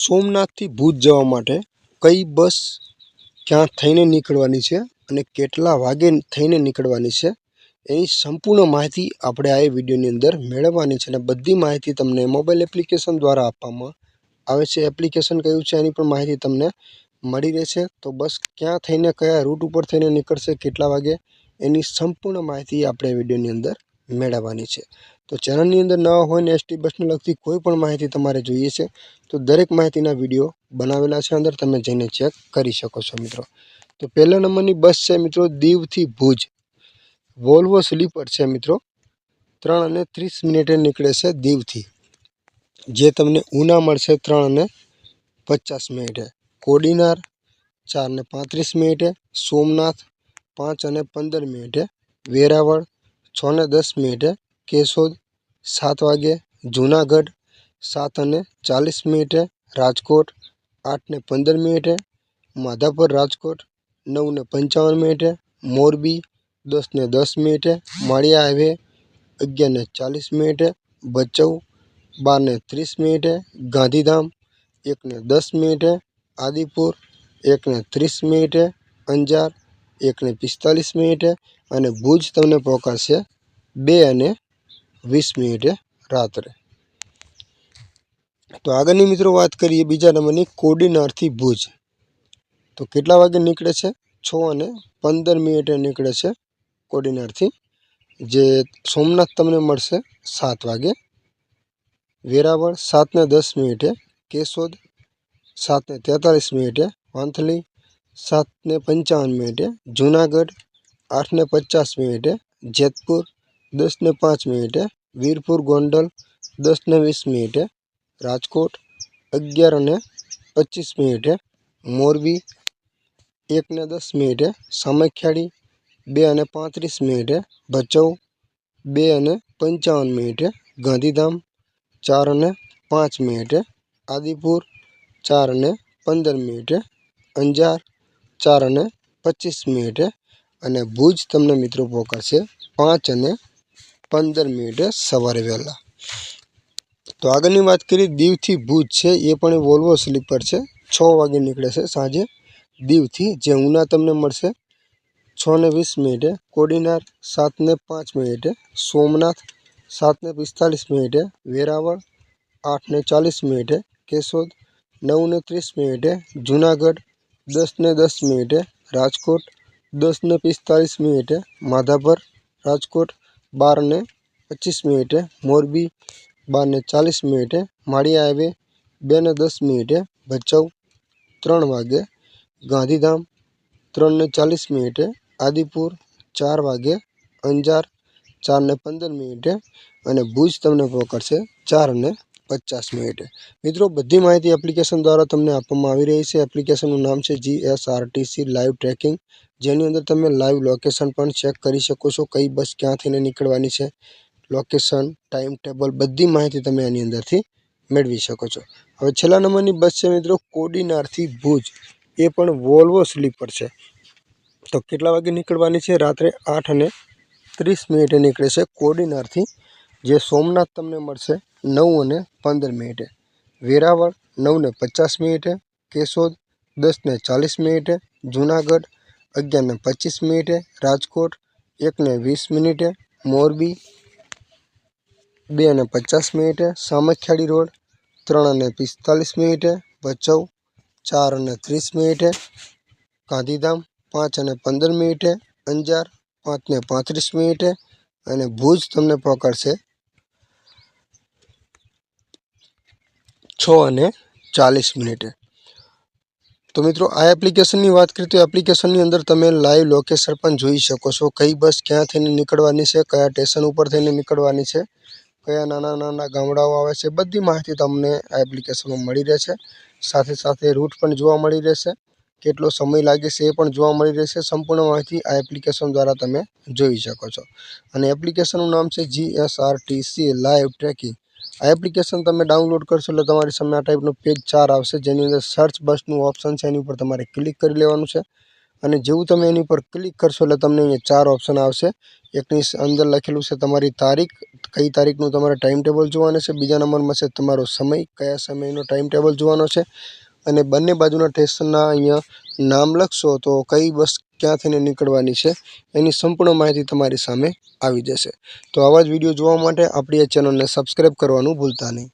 સોમનાથથી ભુજ જવા માટે કઈ બસ ક્યાં થઈને નીકળવાની છે અને કેટલા વાગે થઈને નીકળવાની છે એની સંપૂર્ણ માહિતી આપણે આ વિડીયોની અંદર મેળવવાની છે અને બધી માહિતી તમને મોબાઈલ એપ્લિકેશન દ્વારા આપવામાં આવે છે. એપ્લિકેશન કયું છે એની પણ માહિતી તમને મળી રહેશે. તો બસ ક્યાં થઈને, કયા રૂટ ઉપર થઈને નીકળશે, કેટલા વાગે, એની સંપૂર્ણ માહિતી આપણે વિડીયોની અંદર મેળવવાની છે. તો ચેનલની અંદર નવા હોય ને એસટી બસને લગતી કોઈ પણ માહિતી તમારે જોઈએ છે, તો દરેક માહિતીના વીડિયો બનાવેલા છે અંદર, તમે જઈને ચેક કરી શકો છો મિત્રો. તો પહેલા નંબરની બસ છે મિત્રો દીવથી ભુજ. વોલ્વો સ્લીપર છે મિત્રો. ત્રણ અને ત્રીસ મિનિટે નીકળે છે દીવથી. જે તમને ઉના મળશે ત્રણ અને પચાસ મિનિટે. કોડીનાર ચાર ને પાંત્રીસ મિનિટે. સોમનાથ પાંચ અને પંદર મિનિટે. વેરાવળ છ ને દસ મિનિટે કેશોદ, સાત વાગે જૂનાગઢ, સાત અને ચાલીસ મિનિટે રાજકોટ, આઠ ને પંદર મિનિટે માધાપર રાજકોટ, નવ ને પંચાવન મિનિટે મોરબી, દસ ને દસ મિનિટે માળિયા હાઈવે, અગિયાર ને ચાલીસ મિનિટે ભચાઉ, બાર ને ત્રીસ મિનિટે ગાંધીધામ, એક ને દસ મિનિટે આદિપુર, એક ને ત્રીસ મિનિટે અંજાર એક ને પિસ્તાલીસ મિનિટે અને ભુજ તમને પહોંચાડશે બે અને વીસ મિનિટે રાત્રે. તો આગળની મિત્રો વાત કરીએ બીજા નંબરની કોડીનારથી ભુજ. તો કેટલા વાગે નીકળે છે? છ અને પંદર મિનિટે નીકળે છે કોડીનારથી. જે સોમનાથ તમને મળશે સાત વાગે. વેરાવળ સાત ને દસ મિનિટે. કેશોદ સાત ને તેતાલીસ મિનિટે. વાંથલી સાત ને પંચાવન મિનિટે, જુનાગઢ આઠ ને પચાસ મિનિટે, જેતપુર દસ ને પાંચ મિનિટે, વીરપુર ગોંડલ દસ ને વીસ મિનિટે, રાજકોટ અગિયાર અને પચીસ મિનિટે, મોરબી એક ને દસ મિનિટે, સામખિયાળી બે અને પાંત્રીસ મિનિટે, ભચાઉ બે અને પંચાવન મિનિટે, ગાંધીધામ ચાર અને પાંચ મિનિટે, આદિપુર ચાર અને પંદર મિનિટે, અંજાર ચાર અને પચીસ મિનિટે અને ભુજ તમને મિત્રો પહોંચાડશે પાંચ અને પંદર મિનિટે સવારે વહેલા. તો આગળની વાત કરીએ, દીવથી ભુજ છે, એ પણ વોલ્વો સ્લીપર છે. છ વાગે નીકળે છે સાંજે દીવથી, જે ઉના તમને મળશે. છ ને વીસ મિનિટે કોડીનાર, સાત ને પાંચ મિનિટે સોમનાથ, સાત ને પિસ્તાલીસ મિનિટે વેરાવળ, આઠ ને ચાલીસ મિનિટે કેશોદ, નવ ને ત્રીસ મિનિટે જૂનાગઢ દસ ને દસ મિનિટે રાજકોટ દસ ને પિસ્તાલીસ મિનિટે માધાપર, રાજકોટ બાર ને પચીસ મિનિટે મોરબી બાર ને ચાલીસ મિનિટે માળિયા હાઈવે બે ને દસ મિનિટે ભચાઉ, ત્રણ વાગે ગાંધીધામ ત્રણ ને ચાલીસ મિનિટે આદિપુર, ચાર વાગે અંજાર ચાર ને પંદર મિનિટે અને ભુજ તમને પહોંચાડશે ચાર ને પચાસ મિનિટે. મિત્રો, બધી માહિતી એપ્લિકેશન દ્વારા તમને આપવામાં આવી રહી છે. એપ્લિકેશનનું નામ છે G S RTC live tracking જેની અંદર તમે લાઈવ લોકેશન પણ ચેક કરી શકો છો. કઈ બસ ક્યાંથીને નીકળવાની છે. લોકેશન ટાઈમ ટેબલ બધી માહિતી તમે એની અંદરથી મેળવી શકો છો. હવે છેલ્લા નંબરની બસ છે મિત્રો, કોડીનારથી ભુજ. એ પણ વોલ્વો સ્લીપર છે. તો કેટલા વાગે નીકળવાની છે? રાત્રે આઠ અને ત્રીસ મિનિટે નીકળે છે કોડીનારથી જે સોમનાથ તમને મળશે નવ અને પંદર મિનિટે. વેરાવળ નવ ને પચાસ મિનિટે, કેશોદ દસ ને ચાલીસ મિનિટે, જૂનાગઢ અગિયાર ને પચીસ મિનિટે, રાજકોટ એક ને વીસ મિનિટે, મોરબી બે અને પચાસ મિનિટે સામખિયાળી રોડ ત્રણ અને પિસ્તાલીસ મિનિટે, ભચાઉ ચાર અને ત્રીસ મિનિટે, ગાંધીધામ પાંચ અને પંદર મિનિટે, અંજાર પાંચ ને પાંત્રીસ મિનિટે અને ભુજ તમને પહોંચાડશે છ અને ચાલીસ મિનિટે. તો મિત્રો, આ એપ્લિકેશનની વાત કરીએ તો એપ્લિકેશનની અંદર તમે લાઈવ લોકેશન પણ જોઈ શકો છો. કઈ બસ ક્યાં થઈને નીકળવાની છે, કયા સ્ટેશન ઉપર થઈને નીકળવાની છે, કયા નાના નાના ગામડાઓ આવે છે, બધી માહિતી તમને આ એપ્લિકેશનમાં મળી રહેશે. સાથે સાથે રૂટ પણ જોવા મળી રહેશે. કેટલો સમય લાગે છે એ પણ જોવા મળી રહેશે. સંપૂર્ણ માહિતી આ એપ્લિકેશન દ્વારા તમે જોઈ શકો છો. અને એપ્લિકેશનનું નામ છે G S R T C live tracking આ એપ્લિકેશન તમે ડાઉનલોડ કરશો એટલે તમારી સામે આ ટાઈપનું પેજ ચાર આવશે. જેની અંદર સર્ચ બસનું ઓપ્શન છે, એની ઉપર તમારે ક્લિક કરી લેવાનું છે. અને જેવું તમે એની પર ક્લિક કરશો એટલે તમને અહીંયા ચાર ઓપ્શન આવશે. એકની અંદર લખેલું છે તમારી તારીખ, કઈ તારીખનું તમારે ટાઈમ ટેબલ જોવાનું છે. બીજા નંબરમાં છે તમારો સમય, કયા સમયનો ટાઈમ ટેબલ જોવાનો છે. અને બંને બાજુના ટેશનના અહીંયા નામ લખશો તો કઈ બસ ક્યાં નીકળવાની છે, એની સંપૂર્ણ માહિતી તમારી સામે આવી જશે. તો આવા જ વીડિયો જોવા માટે આપણી આ ચેનલને સબસ્ક્રાઈબ કરવાનું ભૂલતા નહીં.